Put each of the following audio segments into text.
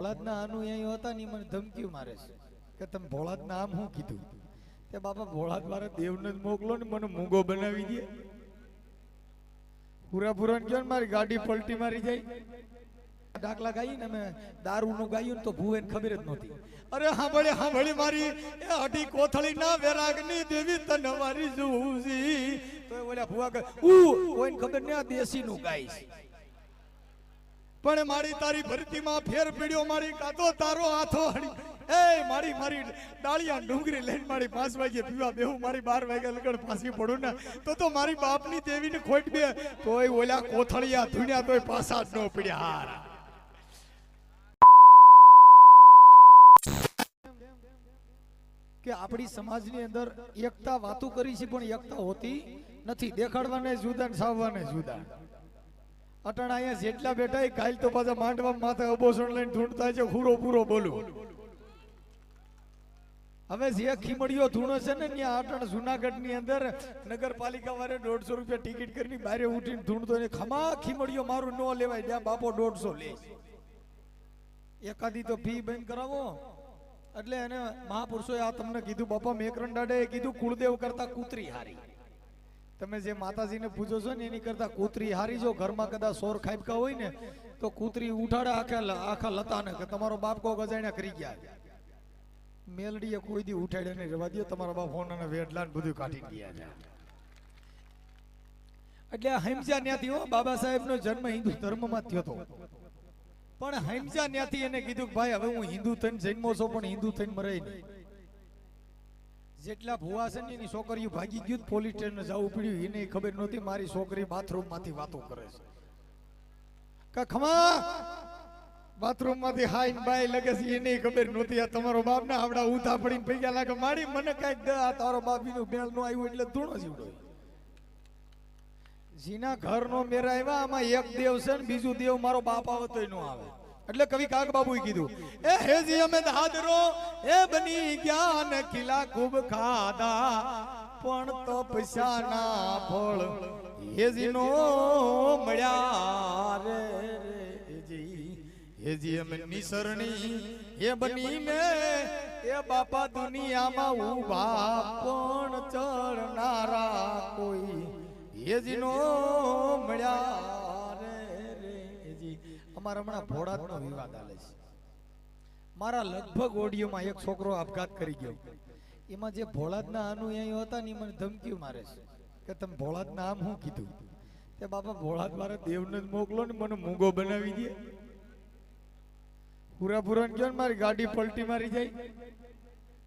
ભોળાદના અનુયાયીઓ હતા ને મને ધમકી મારે છે. કે તમે ભોળાદના આમ શું કીધું? તે બાપા ભોળાદ મારે દેવને જ મોકલો ને મને મૂંગો બનાવી દે. પૂરા પૂરા ને મારી ગાડી પલટી મારી જાય? ડાકલા ગાઈ ને મેં દારૂનું ગાયું ને તો એને ખબર જ નહોતી. અરે હાંભળે, હાંભળી મારી, એ અઢી કોથળી ના વેરાગની દેવી તને મારી જુસી તો ઓલા ભૂવા કહે ઉ કોઈને ખબર ને આ દેશીનું ગાય છે. પણ મારી તારી ભરતીમાં ફેર પીડ્યો, મારી કાતો તારો હાથો હડી. એ મારી મારી ડાળિયા ડુંગરી લઈને મારી પાંચ વાગે પીવા બેહું, મારી બાર વાગે લગડ પાછી પડું ને, તો તો મારી બાપની દેવીને ખોટ બે. તોય ઓલા કોથળિયા ધુણ્યા તોય પાસા જ ન પડ્યા. હાર. કે આપણી સમાજની અંદર એકતા વાતો કરી છે, પણ એકતા હોતી નથી. દેખાડવાને જુદા ને સાવવાને જુદા. અટણ અહીંયા જેટલા બેઠા કાલ તો પાછા માંડવા માથે અબોસણ લઈને ઢૂંઢતા છે પૂરો પૂરો બોલું. હવે જે ખીમડીઓ ધૂણો છે ને, ત્યાં અટણ જુનાગઢની અંદર નગરપાલિકા વાળે દોઢસો રૂપિયા ટિકિટ કરીને બારે ઉઠીને ધૂણતો ને ખમા ખીમડીઓ મારું ન લેવાય, ત્યાં બાપો દોઢસો લે. એકાદી તો ફી બંધ કરાવો. એટલે એને મહાપુરુષોએ આ તમને કીધું, બાપા મેકરણ દાડે કીધું, કુળદેવ કરતા કૂતરી હારી. તમે જે માતાજીને પૂજો છો ને, એની કરતા કૂતરી હારી જો, ઘરમાં કદાચ સોર ખાઈપકા હોય ને, તો કૂતરી ઉઠાડે આખા આખા લતાને, કે તમારો બાપ કો ગજાણ્યા કરી ગયા. મેલડીએ કોઈ દી ઉઠાડે નહીં રવા દો તમારા બાપ ફોન અને વેડલા ને બધું કાઢી ગયા છે. એટલે હિમજા ન્યાથી હો, બાબા સાહેબનો જન્મ હિન્દુ ધર્મમાં થયો હતો પણ હિમજા ન્યાથી એને કીધું કે ભાઈ, હવે હું હિન્દુ થઈને જન્મો છો, પણ હિન્દુ થઈને મરાય નહીં. જેટલા ભુવા છે છોકરીઓ ભાગી ગયું, પોલીસ સ્ટેશન જવું પડ્યું, એને ખબર નહોતી મારી છોકરી બાથરૂમમાંથી વાતો કરે છે. કે ખમા? બાથરૂમમાંથી હાઈન બાઈ લગે છે, એને ખબર નહોતી. આ તમારો બાપ ને આવડા ઉતા પડીને પૈસા લાગે, મારી, મને કાંઈક આ તારો બાપનું બેલ નો આવ્યું એટલે ધૂણો જીવડો જીના ઘર નો મેરા આવ્યા, આમાં એક દેવ છે ને બીજું દેવ મારો બાપ આવતો નો આવે. એટલે કવિ કાક બાબુએ કીધું, એ હેજી અમે દાદરો એ બની ગયા ને કિલા ખૂબ ખાધા, પણ તપસ્યાના ફળ હેજી નો મળ્યા રે. હેજી હેજી અમે નિસરણી એ બની મે એ બાપા દુનિયામાં ઊભા પણ ચડનારા કોઈ હેજીનો મળ્યા રે રે હેજી અમારા હમણાં ભોળાદનો વિવાદ આલે છે. મારા લગભગ ઓડિયોમાં એક છોકરો આપઘાત કરી ગયો. એમાં જે ભોળાદના અનુયાયી હતા ને મને ધમકીઓ મારે છે કે તમે ભોળાદના આમ શું કીધું? તે બાપા ભોળાદ મારા દેવને જ મોકલો ને મને મૂંગો બનાવી દે. પૂરા પૂરા કયો ને મારી ગાડી પલટી મારી જાય?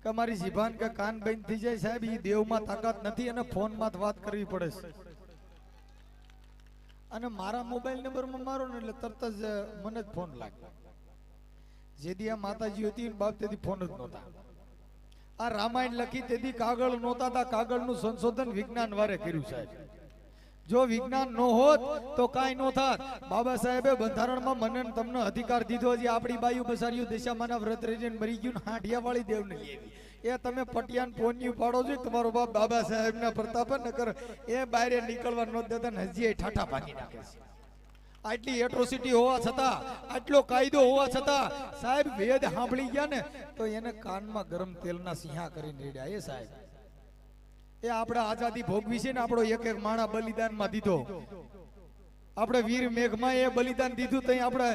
કે મારી જીભાન કે કાન બંધ થઈ જાય સાહેબ, ઈ દેવમાં તાકાત નથી અને ફોનમાં વાત કરવી પડે છે. અને મારા મોબાઈલ નંબરમાં મારો ને એટલે તરત જ મને જ ફોન લાગ્યો. જેથી આ માતાજી હતી બાપ તેથી ફોન જ નહોતા. આ રામાયણ લખી તેથી કાગળ નહોતા તા, કાગળનું સંશોધન વિજ્ઞાન વારે કર્યું સાહેબ. જો વિજ્ઞાન ન હોત તો કાંઈ નો થાત. બાબા સાહેબે બંધારણમાં મને તમને અધિકાર દીધો હજી આપણી બાયુ બસાર્યું દિશામાંના વ્રત રહીને મરી ગયું ને હાંડિયા દેવ નહીં લેવી એ તમે ન આટલી એટ્રોસિટી હોવા છતાં, આટલો કાયદો હોવા છતાં સાહેબ વેદ સાંભળી ગયા ને, તો એને કાનમાં ગરમ તેલના સિંહા કરીને રેડ્યા. એ સાહેબ, એ આપણે આઝાદી ભોગવી છે ને આપણો એક એક માણા બલિદાનમાં દીધો. આપણે વીર મેઘમાં એ બલિદાન દીધું તઈ આપણે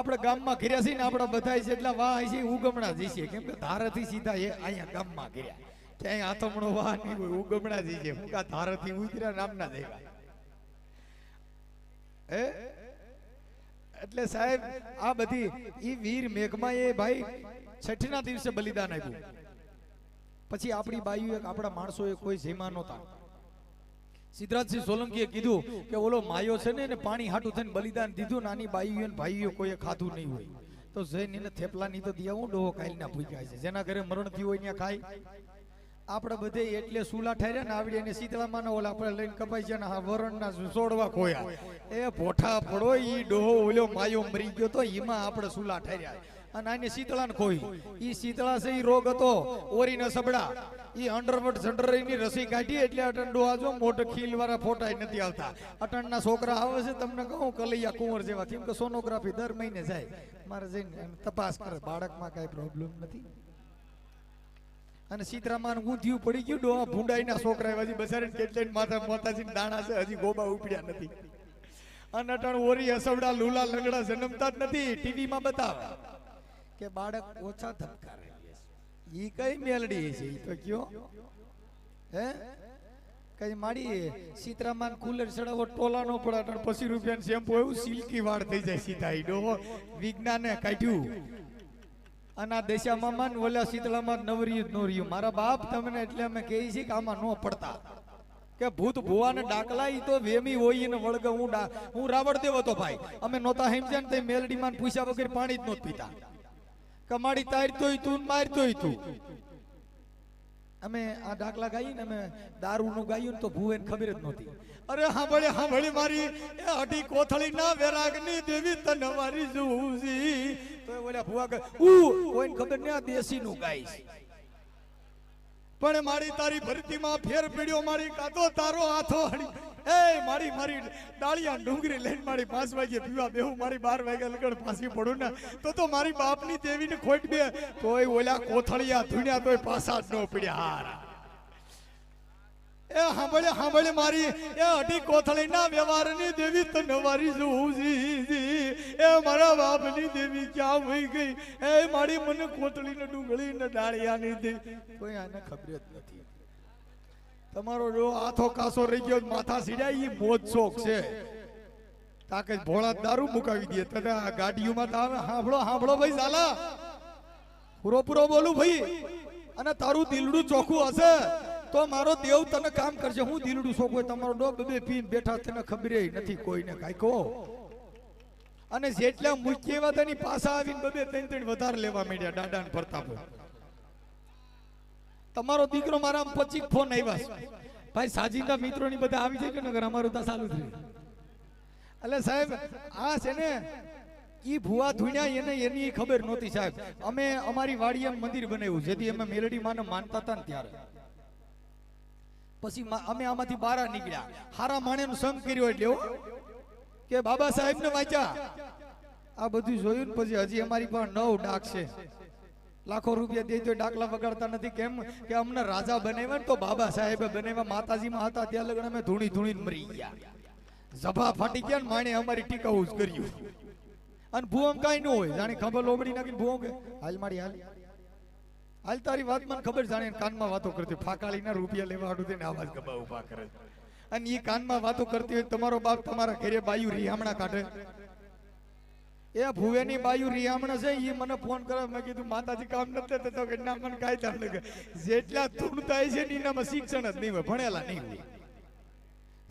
આપણે ગામમાં ઘેર્યા છે ને આપણે બધા જેટલા વાહ છે, ઉગમણા જઈશે કેમ કે ધારાથી સીધા એ અહીંયા ગામમાં ઘેર્યા. ક્યાંય આથમણો વાહ નહીં હોય, ઉગમણા જઈશે હું કા ધારાથી ઉતર્યા નામના દેવા હે? એટલે સાહેબ, આ બધી ઈ વીર મેઘમાં એ ભાઈ છઠ્ઠીના દિવસે બલિદાન આપ્યું. પછી આપણી બાઈઓ એક આપણા માણસોએ કોઈ જેમાં નહોતા. સિદ્ધરાજસિંહ સોલંકીએ કીધું કે ઓલો માયો છે ને એને પાણી હાટું થઈને બલિદાન દીધું, નાની બાઈઓ ભાઈઓ કોઈએ ખાધું નહીં હોય. તો જઈને એને થેપલાની તો દિયા હું ડોહો કાલના ભૂખ્યા છે. જેના ઘરે મરણ થયું હોય ત્યાં ખાય. આપણે બધે એટલે સુલા ઠેર્યા ને આવડી એને શીતળામાં ઓલા આપણે લઈને કપાઈ છે ને વરણ વરણના સોડવા ખોયા. એ ભોઠા પડો ઈ ડોહો ઓલો માયો મરી ગયો તો એમાં આપણે સુલા ઠાર્યા. અને આને શીતળા ને કોઈ ઈ શીતળા છે, ઈ રોગ હતો. ઓરી ને સબડા. ઈ અંડરવટની રસી કાઢી એટલે અટંડો આજો મોટો ખીલ વાળા ફોટા નથી આવતા. અટણના છોકરા આવે છે, તમને કહું, કલૈયા કુંવર જેવા. કેમ કે સોનોગ્રાફી દર મહિને જાય. મારે જઈને તપાસ કરે. બાળકમાં કઈ પ્રોબ્લેમ નથી? અને સીતરામાન ઊંધિયું પડી ગયું, ડોહા ભૂંડાઈના છોકરા હજી બસારીને કેટલાય માથા માતાજી દાણા છે, હજી ગોબા ઉપડ્યા નથી. અને અટણ ઓરી હસવડા લુલા લંગડા જન્મતા જ નથી. ટીવીમાં બતાવે. કે બાળક ઓછા ધબકારે ઈ કઈ મેલડી છે? ઈ તો કયો. હે? કઈ માડી સીતરામાન કુલર ચડાવો, ટોલા નો પડે પછી રૂપિયા શેમ્પુ એવું સિલ્કી વાળ થઈ જાય સીધા ઈ ડોહો. વિજ્ઞાને કાઢ્યું. અને આ દશામાં માન ઓલા શીતળામાં નવર્યું જ નવર્યું મારા બાપ તમને એટલે અમે કહીએ છીએ કે આમાં ન પડતા. કે ભૂત ભુવાને ડાકલા તો વેમી હોય ને વળગ. હું હું રાવણ દેવ હતો ભાઈ. અમે નહોતા સમજ્યા ને તે મેલડીમાં પૂછ્યા વગર પાણી જ નહોત પીતા. કમાડી તારતોય તું ને મારતોય તું અમે આ ડાકલા ગાઈ ને, અમે દારૂનું ગાયું તો ભુવેને ખબર જ નહોતી. અરે હાંભળે હાંભળે મારી, એ અઢી કોથળી ના વેરાગની દેવી તને મારી જુજી. તો બોલ્યા, ભૂવા ભુવા ઉ કોઈને ખબર નહીં આ દેશી નું ગાઈશ. પણ મારી તારી ભરતીમાં ફેર પીડ્યો, મારી કાતો તારો હાથો હળી એ મારી મારી ડાળિયા ડુંગરી લઈને મારી પાંચ વાગે પીવા બેહું મારી બાર વાગે લગડ પાછી પડું ને, તો તો મારી બાપની દેવીને ખોટ બે. તોય ઓલા કોથળિયા ધુણ્યા તોય પાછા જ ન પડ્યા હારા. એ હાંભળે હાંભળે મારી, એ અઢી કોથળી ના વ્યવહારની દેવી તો મારી જોઉં એ મારા બાપની દેવી ક્યાં વહી ગઈ? એ મારી મને કોથળી ને ડુંગળી ને ડાળિયાની દે કોઈ આને ખબર જ નથી. તમારો જો આથો કાસો રહી ગયો, માથા સીડાય, ઈ મોજ શોખ છે. તાકે ભોળા દારૂ મુકાવી દે, તને આ ગાડીઓમાં તા હાંભળો હાંભળો ભાઈ સાલા પૂરો પૂરો બોલું ભાઈ. અને તારું દિલડું ચોખ્ખું હશે, તો મારો દેવ તને કામ કરશે. હું દિલડું ચોખ્ખું હોય, તમારો ડોબ બે પીન બેઠા તને ખબર નથી, કોઈને કાંઈ કહો અને જેટલા મુખ્ય એવા તેની પાછા આવીને બબે ત્રણ ત્રણ વધારે લેવા માંડ્યા દાદા ને પ્રતાપ તમારો દીકરો મારા પચીસ ફોન આવ્યા ભાઈ, સાજિંદા મિત્રોની બધા આવી જાય કે નગર? અમારું તો ચાલુ થયું. એટલે સાહેબ, આ છે ને, ઈ ભુવા ધુણ્યા એને, એની ખબર નહોતી સાહેબ. અમે અમારી વાડીએ મંદિર બનાવ્યું, જેથી અમે મેલડી માને માનતા હતા ને ત્યારે. પછી અમે આમાંથી બહાર નીકળ્યા. હારા માણેનું સંગ કર્યો એટલે. કે બાબા સાહેબ ને વાંચ્યા. આ બધું જોયું ને પછી હજી અમારી પાસે નવ ડાક છે. લાખો રૂપિયા દે ડાકલા વગાડતા નથી. કેમ કે અમને રાજા બનાવ્યા તો બાબા સાહેબે બનાવ્યા માતાજીમાં હતા ત્યાં લગ્ન અમે ધૂણી ધૂણી મરી ગયા. જભા ફાટી ગયા ને માણે અમારી ટીકાઉ જ કર્યું. અને ભૂમ કાંઈ ન હોય. જાણે ખબર લોબડી નાખીને ભૂમ કે, હાલ મારી, હાલ. હાલ તારી વાત મને ખબર જાણે કાનમાં વાતો કરતી ફાકાળીના રૂપિયા લેવા હાટું તેને આવાજ ગબા ઊભા કરે. અને એ કાનમાં વાતો કરતી હોય તમારો બાપ તમારા ઘરે બાયુ હમણાં કાઢે. એ ભુવેની બાયુ રિયામણ છે એ મને ફોન કરે મેં કીધું, માતાજી, કામ નથી થતો. કે, ના, મને કાંઈ ચાલ નથી. જેટલા ધૂણ થાય છે એનામાં શિક્ષણ જ નહીં હોય, ભણેલા નહીં હોય.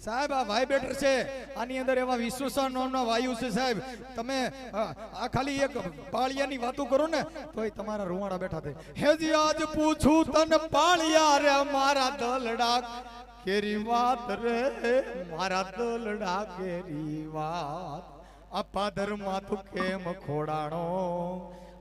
સાહેબ, આ વાઇબ્રેટર છે. આની અંદર એવા વિશ્વસન નામના વાયુ છે, સાહેબ. તમે આ ખાલી એક પાળિયાની વાતો કરો ને, તોય તમારા રૂવાડા બેઠા થાય. હેજી આજ પૂછું તને, પાળિયા રે મારા દલડા કેરી વાત રે? મારા દલડા કેરી વાત આ પાદર માથું કેમ ખોડાણો?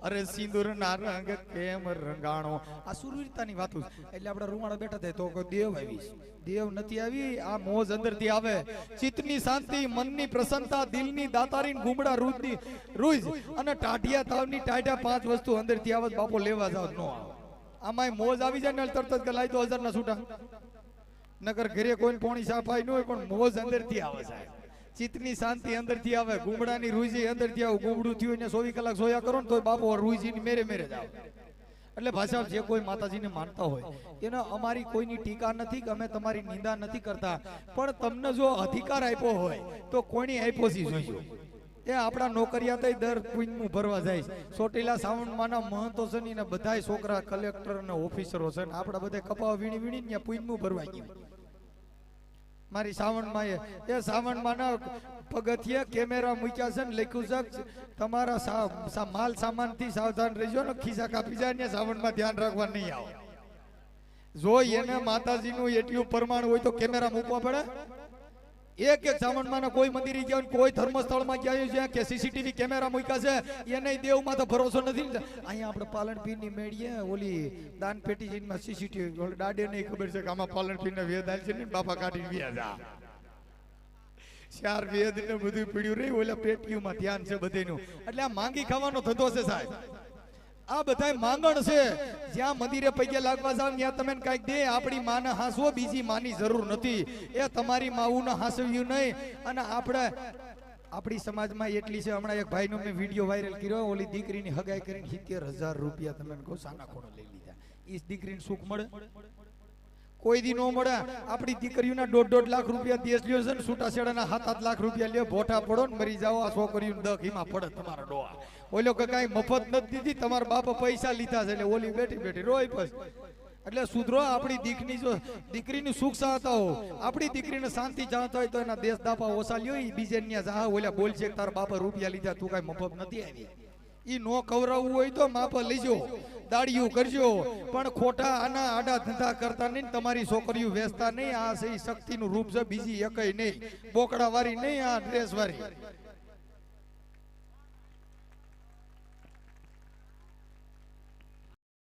અરે સિંદૂર ના રંગ કેમ રંગાણો? આ સુરવીરતાની વાતો એટલે આપણે રૂવાડા બેઠા થાય તો દેવ આવી દેવ નથી આવી, આ મોજ અંદરથી આવે. ચિત્તની શાંતિ, મનની પ્રસન્નતા, દિલની દાતારી ગુમડા રૂજની રૂજ અને ટાઢિયા તાવની ટાઢિયા પાંચ વસ્તુ અંદરથી આવે બાપો લેવા જાવ નો આમાં મોજ આવી જાય ને તરત જ લાઈ દો હજાર ના છૂટા નગર ઘરે કોઈ પોણી સાફાઈ ન હોય પણ મોજ અંદરથી આવે સાહેબ ચિત્તની શાંતિ અંદરથી આવે, ગુમડાની રૂજી અંદરથી આવે, ગુમડું થયું ને ચોવીસ કલાક સોયા કરો ને તો બાપો રૂજીની મેરે મેરે જ આવે. એટલે ભાષા જે કોઈ માતાજીને માનતા હોય, એનો અમારી કોઈની ટીકા નથી કે અમે તમારી નિંદા નથી કરતા. પણ તમને જો અધિકાર આપ્યો હોય, તો કોઈની આપ્યો છે જોઈજો એ આપણા નોકરિયા થઈ દર પૂંજનું ભરવા જાય ચોટીલા સાવણમાંના મહંતો છે ને બધાય છોકરા કલેક્ટર અને ઓફિસરો છે ને આપણા બધા કપાવ વીણી વીણી ત્યાં પૂંજનું ભરવા ગયું. મારી સાવણમાં એ એ સાવણમાં પગથિયે કેમેરા મૂક્યા છે ને લખ્યું છે તમારા માલ સામાનથી સાવધાન રહેજો ને ખિસ્સા કાપી જાય ને સાવણમાં ધ્યાન રાખવા નહીં આવો. જો એને માતાજીનું એટલું પ્રમાણ હોય તો કેમેરા મૂકવા પડે? એક એક જામણમાં કોઈ મંદિરે ગયા કોઈ ધર્મસ્થળમાં ગયા છે કે સીસીટીવી કેમેરા મૂક્યા છે, એને દેવમાં તો ભરોસો નથી. અહીંયા આપણે પાલનપીરની મેળીએ, ઓલી દાન પેટી જઈને સીસીટીવી દાડે નહીં ખબર છે કે આમાં પાલનપીરને વેદ આવે છે ને બાપા કાઢીને વ્યા જા. ચાર વેદ ને બધું પીડ્યું રહી ઓલા પેટીઓમાં ધ્યાન છે બધેનું. એટલે આ માંગી ખાવાનો ધંધો છે સાહેબ. આ બધાય માંગણ છે. જ્યાં મંદિરે પૈકે લાગવા જાવ, ત્યાં તમે કાંઈક દે. આપણી માને હાંસવો, બીજી માની જરૂર નથી. એ તમારી માવુને હાંસવ્યું નહીં. અને આપણે, આપણી સમાજમાં એટલી છે. હમણાં એક ભાઈનો મેં વીડિયો વાયરલ કર્યો. ઓલી દીકરીની હગાઈ કરીને સિત્તેર હજાર રૂપિયા તમે કહો સાના ખોણો લઈ લીધા. એ દીકરીને સુખ મળે? કોઈ દી નો મળે. આપણી દીકરીઓના દોઢ દોઢ લાખ રૂપિયા દેશ લ્યો છે ને, છૂટાછેડાના હાથ આઠ લાખ રૂપિયા લ્યો, ભોઠા પડો ને મરી જાઓ, આ છોકરીઓને દખ, એમાં પડે તમારા ડોહા. ઓલો કે કાંઈ મફત નથી દીધી, તમારા બાપા પૈસા લીધા છે, એટલે ઓલી બેઠી બેઠી રોય પછી. એટલે સુધરો, આપણી દીકરી જો, દીકરીની સુખ ચાહતા હો. આપણી દીકરીને શાંતિ ચાહતા હોય તો એના દેશ દાપા ઓછા લ્યો એ બીજે ન્યા જા બોલ છે તારા બાપા રૂપિયા લીધા, તું કાંઈ મફત નથી આવી એ નો કવરાવવું હોય તો માપા લઈજો દાડિયું કરજો. પણ ખોટા આના આડા ધંધા કરતા નહીં તમારી છોકરીઓ વેચતા નહીં. આ છે શક્તિનું રૂપ છે, બીજી એકઈ નહીં. બોકડા વાળી નહીં, આ ડ્રેસ વાળી.